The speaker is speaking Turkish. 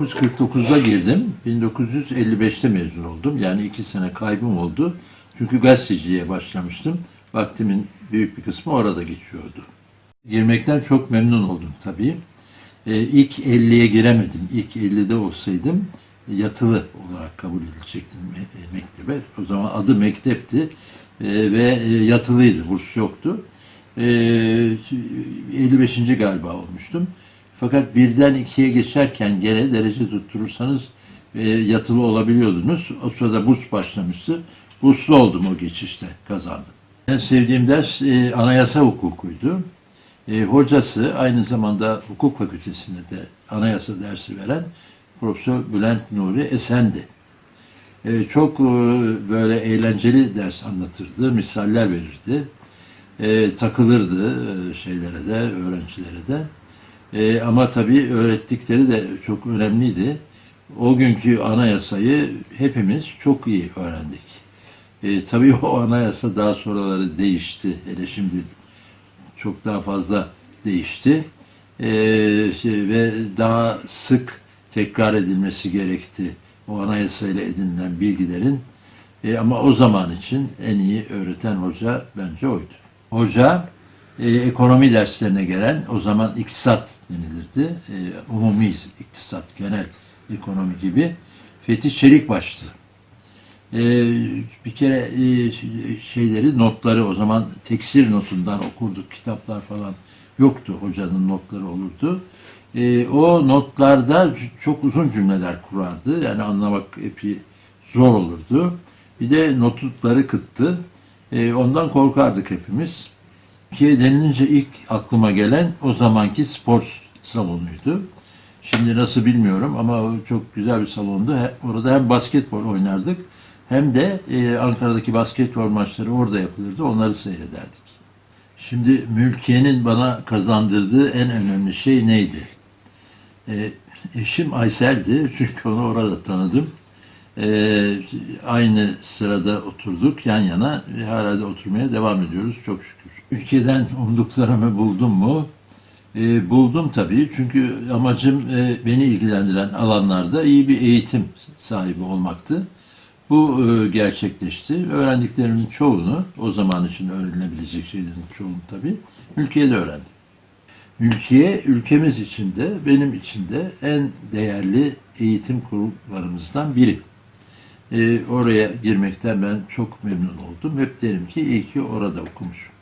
1949'da girdim. 1955'te mezun oldum. Yani iki sene kaybım oldu. Çünkü gazeteciliğe başlamıştım. Vaktimin büyük bir kısmı orada geçiyordu. Girmekten çok memnun oldum tabii. Ee, ilk 50'ye giremedim. İlk 50'de olsaydım yatılı olarak kabul edilecektim me- mektebe. O zaman adı mektepti Ee, ve e, yatılıydı, burs yoktu. Ee, 55. galiba olmuştum. Fakat birden ikiye geçerken gene derece tutturursanız e, yatılı olabiliyordunuz. O sırada burs başlamıştı. Burslu oldum o geçişte, kazandım. En sevdiğim ders e, anayasa hukukuydu. E, hocası aynı zamanda hukuk fakültesinde de anayasa dersi veren Profesör Bülent Nuri Esen'di. E, çok e, böyle eğlenceli ders anlatırdı, misaller verirdi. E, takılırdı e, şeylere de, öğrencilere de. E, ama tabii öğrettikleri de çok önemliydi. O günkü anayasayı hepimiz çok iyi öğrendik. E, tabii o anayasa daha sonraları değişti. Hele şimdi çok daha fazla değişti. E, şey, ve daha sık tekrar edilmesi gerekti. O anayasayla edinilen bilgilerin. E, ama o zaman için en iyi öğreten hoca bence oydu. Hoca e, ekonomi derslerine gelen, o zaman iktisat denilirdi. E, umumi iktisat, genel ekonomi gibi. Fethi Çelikbaş'tı. E, bir kere e, şeyleri, notları o zaman teksir notundan okurduk, kitaplar falan yoktu. Hocanın notları olurdu. E, o notlarda çok uzun cümleler kurardı. Yani anlamak epey zor olurdu. Bir de notları kıttı. E, ondan korkardık hepimiz. Türkiye denilince ilk aklıma gelen o zamanki spor salonuydu. Şimdi nasıl bilmiyorum ama çok güzel bir salondu. Orada hem basketbol oynardık hem de e, Ankara'daki basketbol maçları orada yapılırdı. Onları seyrederdik. Şimdi mülkiyenin bana kazandırdığı en önemli şey neydi? E, eşim Aysel'di çünkü onu orada tanıdım. E, aynı sırada oturduk yan yana ve hala da oturmaya devam ediyoruz çok şükür. Ülkeden umduklarımı buldum mu? E, buldum tabii çünkü amacım e, beni ilgilendiren alanlarda iyi bir eğitim sahibi olmaktı. Bu e, gerçekleşti. Öğrendiklerimin çoğunu, o zaman için öğrenilebilecek şeylerin çoğunu tabii, ülkede öğrendim. Ülkeye ülkemiz içinde, benim içinde en değerli eğitim kurumlarımızdan biri. Ee, oraya girmekten ben çok memnun oldum. Hep derim ki iyi ki orada okumuşum.